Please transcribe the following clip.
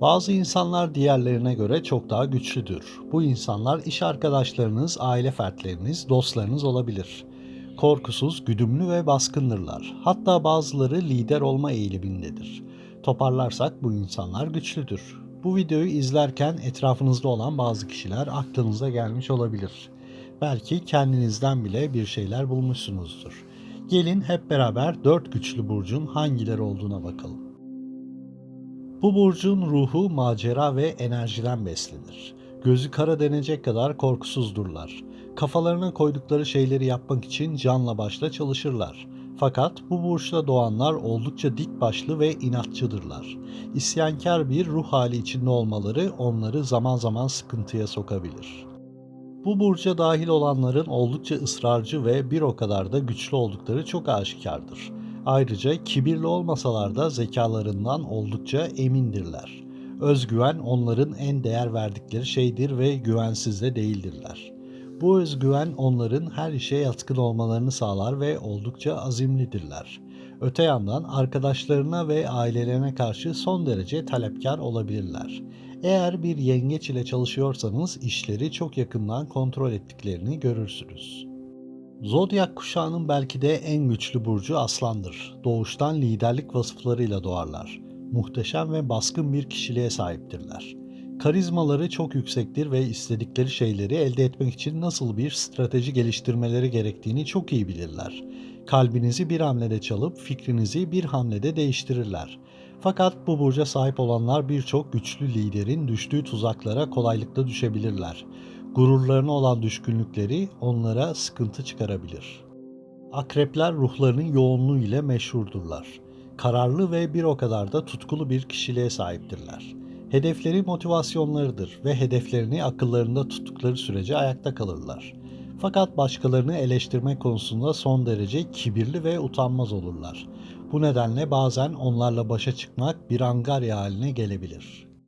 Bazı insanlar diğerlerine göre çok daha güçlüdür. Bu insanlar iş arkadaşlarınız, aile fertleriniz, dostlarınız olabilir. Korkusuz, güdümlü ve baskındırlar. Hatta bazıları lider olma eğilimindedir. Toparlarsak bu insanlar güçlüdür. Bu videoyu izlerken etrafınızda olan bazı kişiler aklınıza gelmiş olabilir. Belki kendinizden bile bir şeyler bulmuşsunuzdur. Gelin hep beraber dört güçlü burcun hangileri olduğuna bakalım. Bu burcun ruhu macera ve enerjiden beslenir. Gözü kara denecek kadar korkusuzdurlar. Kafalarına koydukları şeyleri yapmak için canla başla çalışırlar. Fakat bu burçta doğanlar oldukça dik başlı ve inatçıdırlar. İsyankar bir ruh hali içinde olmaları onları zaman zaman sıkıntıya sokabilir. Bu burca dahil olanların oldukça ısrarcı ve bir o kadar da güçlü oldukları çok aşikardır. Ayrıca kibirli olmasalar da zekalarından oldukça emindirler. Özgüven onların en değer verdikleri şeydir ve güvensiz de değildirler. Bu özgüven onların her işe yatkın olmalarını sağlar ve oldukça azimlidirler. Öte yandan arkadaşlarına ve ailelerine karşı son derece talepkar olabilirler. Eğer bir yengeç ile çalışıyorsanız işleri çok yakından kontrol ettiklerini görürsünüz. Zodyak kuşağının belki de en güçlü burcu aslandır. Doğuştan liderlik vasıflarıyla doğarlar. Muhteşem ve baskın bir kişiliğe sahiptirler. Karizmaları çok yüksektir ve istedikleri şeyleri elde etmek için nasıl bir strateji geliştirmeleri gerektiğini çok iyi bilirler. Kalbinizi bir hamlede çalıp fikrinizi bir hamlede değiştirirler. Fakat bu burca sahip olanlar birçok güçlü liderin düştüğü tuzaklara kolaylıkla düşebilirler. Gururlarına olan düşkünlükleri onlara sıkıntı çıkarabilir. Akrepler ruhlarının yoğunluğu ile meşhurdurlar. Kararlı ve bir o kadar da tutkulu bir kişiliğe sahiptirler. Hedefleri motivasyonlarıdır ve hedeflerini akıllarında tuttukları sürece ayakta kalırlar. Fakat başkalarını eleştirme konusunda son derece kibirli ve utanmaz olurlar. Bu nedenle bazen onlarla başa çıkmak bir angarya haline gelebilir.